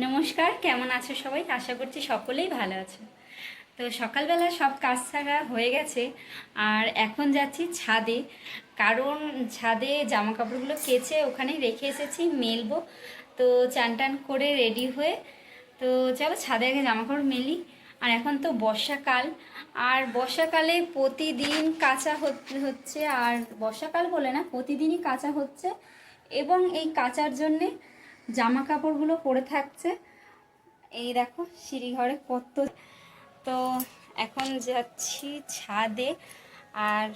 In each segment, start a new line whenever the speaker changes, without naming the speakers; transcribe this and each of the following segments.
নমস্কার, কেমন আছো সবাই? আশা করছি সকলেই ভালো আছো। তো সকালবেলা সব কাজ ছাড়া হয়ে গেছে, আর এখন যাচ্ছি ছাদে। কারণ ছাদে জামা কাপড়গুলো কেচে ওখানেই রেখে এসেছি, মেলবো। তো চান টান করে রেডি হয়ে, তো চলো ছাদে আগে জামা কাপড় মেলি। আর এখন তো বর্ষাকাল, আর বর্ষাকালে প্রতিদিন কাঁচা হচ্ছে, আর বর্ষাকাল বলে না, প্রতিদিনই কাঁচা হচ্ছে। এবং এই কাচার জন্যে জামা কাপড়গুলো পরে থাকছে। এই দেখো সিঁড়ি ঘরে কত তো এখন যাচ্ছি ছাদে আর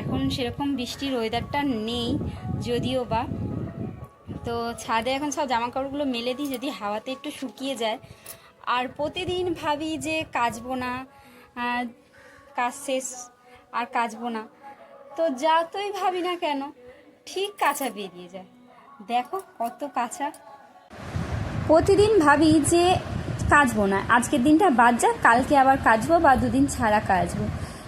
এখন সেরকম বৃষ্টির ওয়েদারটা নেই যদিও বা। তো ছাদে এখন সব জামা কাপড়গুলো মেলে দিই যদি হাওয়াতে একটু শুকিয়ে যায়। আর প্রতিদিন ভাবি যে কাচবো না কাজ শেষ আর কাচবো না। তো যতই ভাবি না কেন, ঠিক কাঁচা বেরিয়ে যায়। দেখো কত কাঁচা। প্রতিদিন ভাবি যে কাচবো না, আজকের দিনটা বাদ যাক, কালকে আবার কাচবো বা দুদিন ছাড়া কাচবো।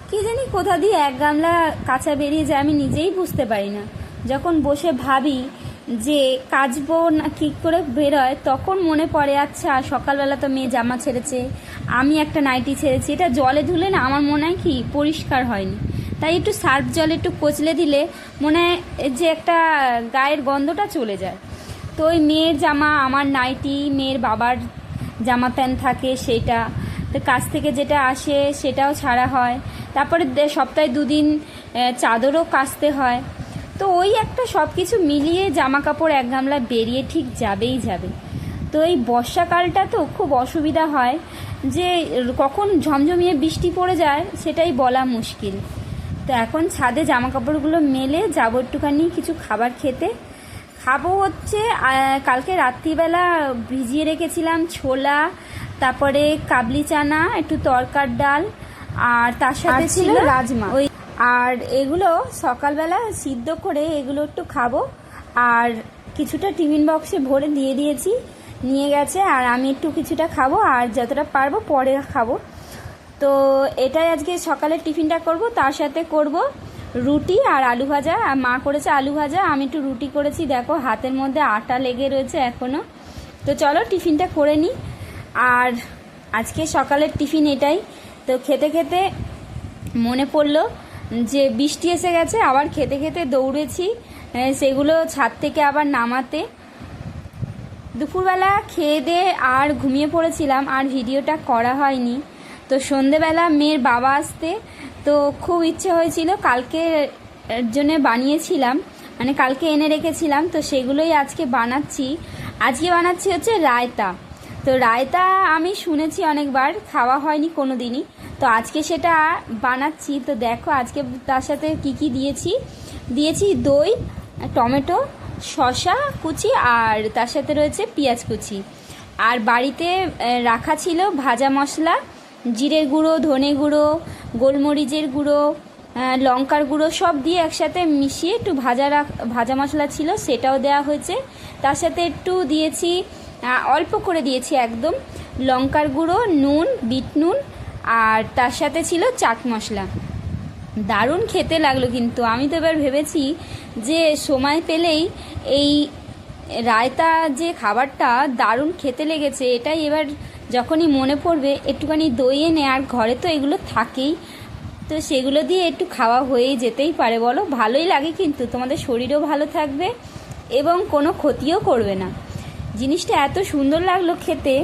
কি জানি কোথা দিয়ে এক গামলা কাঁচা বেরিয়ে যায় আমি নিজেই বুঝতে পারি না। যখন বসে ভাবি যে কাচবো না, কী করে বেরোয়, তখন মনে পড়ে আচ্ছা সকালবেলা তো মেয়ে জামা ছেড়েছে, আমি একটা নাইটি ছেড়েছি, এটা জলে ধুলে না আমার মনে হয় কি পরিষ্কার হয়নি। তাই একটু সার্ফ জলে একটু কচলে দিলে মনে হয় যে একটা গায়ের গন্ধটা চলে যায়। তো ওই মেয়ের জামা, আমার নাইটি, মেয়ের বাবার জামা প্যান্ট থাকে সেটা তো কাছ থেকে যেটা আসে সেটাও ছাড়া হয়। তারপরে সপ্তাহে দুদিন চাদরও কাচতে হয়। তো ওই একটা সব কিছু মিলিয়ে জামা কাপড় এক গামলা বেরিয়ে ঠিক যাবেই যাবে। তো এই বর্ষাকালটা তো খুব অসুবিধা হয় যে কখন ঝমঝমিয়ে বৃষ্টি পড়ে যায় সেটাই বলা মুশকিল। তো এখন ছাদে জামা কাপড়গুলো মেলে যাব একটুখানি কিছু খাবার খেতে। খাব হচ্ছে কালকে রাত্রিবেলা ভিজিয়ে রেখেছিলাম ছোলা তারপরে কাবলি চানা একটু তরকার ডাল আর তার সাথে ছিল রাজমা। ওই আর এগুলো সকালবেলা সিদ্ধ করে এগুলো একটু খাব। আর কিছুটা টিফিন বক্সে ভরে দিয়ে দিয়েছি নিয়ে গেছে আর আমি একটু কিছুটা খাব আর যতটা পারব পরে খাব। তো এটাই আজকে সকালে টিফিনটা করব, তার সাথে করব রুটি আর আলু ভাজা। আর মা করেছে আলু ভাজা, আমি একটু রুটি করেছি। দেখো, হাতের মধ্যে আটা লেগে রয়েছে এখনও তো চলো, টিফিনটা করে নিই। আর আজকে সকালের টিফিন এটাই। তো খেতে খেতে মনে পড়ল যে বৃষ্টি এসে গেছে, আবার খেতে খেতে দৌড়েছি। সেগুলো ছাদ থেকে আবার নামাতে। দুপুরবেলা খেয়ে দিয়ে আর ঘুমিয়ে পড়েছিলাম, আর ভিডিওটা করা হয়নি। তো সন্ধেবেলা মেয়ের বাবা আসতে, তো খুব ইচ্ছে হয়েছিল, কালকে জন্য বানিয়েছিলাম মানে কালকে এনে রেখেছিলাম, তো সেগুলোই আজকে বানাচ্ছি। আজকে বানাচ্ছি হচ্ছে রায়তা। তো রায়তা আমি শুনেছি অনেকবার, খাওয়া হয়নি কোনো দিনই তো আজকে সেটা বানাচ্ছি, তো দেখো আজকে তার সাথে কি কি দিয়েছি। দিয়েছি দই, টমেটো, শসা কুচি, আর তার সাথে রয়েছে পেঁয়াজ কুচি। আর বাড়িতে রাখা ছিল ভাজা মশলা জিরের গুঁড়ো, ধনে গুঁড়ো, গোলমরিচের গুঁড়ো লঙ্কার গুঁড়ো সব দিয়ে একসাথে মিশিয়ে একটু ভাজা রাখ, ভাজা মশলা ছিল সেটাও দেওয়া হয়েছে। তার সাথে একটু দিয়েছি অল্প করে দিয়েছি একদম লঙ্কার গুঁড়ো, নুন, বিট নুন আর তার সাথে ছিল চাট মশলা। দারুণ খেতে লাগল কিন্তু। আমি তো এবার ভেবেছি যে সময় পেলেই এই রায়তা যে খাবারটা দারুণ খেতে লেগেছে, এটাই এবার যখনই মনে পড়বে, একটুখানি দই এনে, আর ঘরে তো এগুলো থাকেই, তো সেগুলো দিয়ে একটু খাওয়া হয়েই যেতেই পারে, বলো? ভালোই লাগে কিন্তু, তোমাদের শরীরও ভালো থাকবে এবং কোনো ক্ষতিও করবে না। জিনিসটা এত সুন্দর লাগল খেতে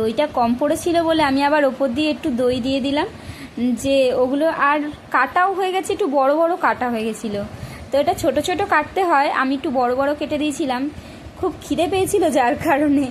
দইটা কম পড়েছিল বলে আমি আবার ওপর দিয়ে একটু দই দিয়ে দিলাম, যে ওগুলো আর কাটাও হয়ে গেছে, একটু বড় বড় কাটা হয়ে গেছিল। তো এটা ছোট ছোট কাটতে হয়, আমি একটু বড় বড় কেটে দিয়েছিলাম। খুব খিদে পেয়েছিল যার কারণে।